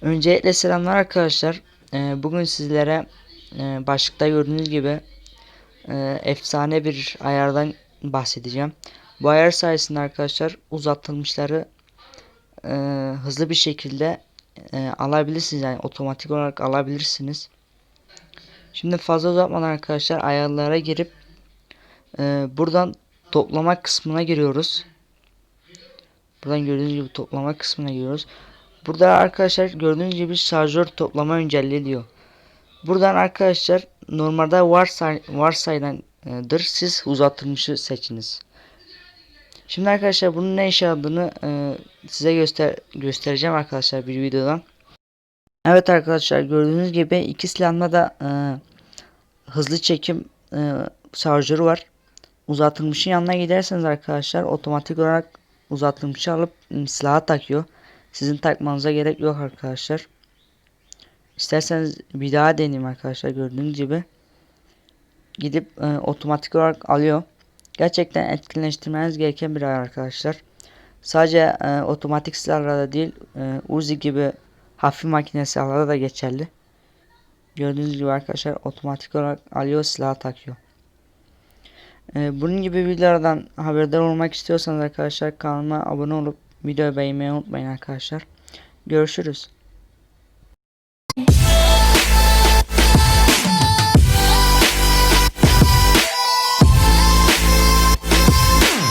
Öncelikle selamlar arkadaşlar. Ee, bugün sizlere e, başlıkta gördüğünüz gibi e, efsane bir ayardan bahsedeceğim. Bu ayar sayesinde arkadaşlar uzatılmışları e, hızlı bir şekilde e, alabilirsiniz. Yani otomatik olarak alabilirsiniz. Şimdi fazla uzatmadan arkadaşlar ayarlara girip e, buradan toplama kısmına giriyoruz. Buradan gördüğünüz gibi toplama kısmına giriyoruz. Burada arkadaşlar gördüğünüz gibi şarjör toplama öncelliği diyor. Buradan arkadaşlar normalde varsay varsayılandır. Siz uzatılmışı seçiniz. Şimdi arkadaşlar bunun ne işe yaradığını e, size göster göstereceğim arkadaşlar bir videodan. Evet arkadaşlar gördüğünüz gibi iki silahla da e, hızlı çekim e, şarjörü var. Uzatılmışın yanına giderseniz arkadaşlar otomatik olarak uzatılmışı alıp ım, silaha takıyor. Sizin takmanıza gerek yok arkadaşlar. İsterseniz bir daha deneyeyim arkadaşlar gördüğünüz gibi. Gidip e, otomatik olarak alıyor. Gerçekten etkinleştirmeniz gereken bir ayar arkadaşlar. Sadece e, otomatik silahlarda değil e, Uzi gibi hafif makine silahlarda da geçerli. Gördüğünüz gibi arkadaşlar otomatik olarak alıyor silah takıyor. E, bunun gibi videolardan haberdar olmak istiyorsanız arkadaşlar kanalıma abone olup videoyu beğenmeyi unutmayın arkadaşlar. Görüşürüz.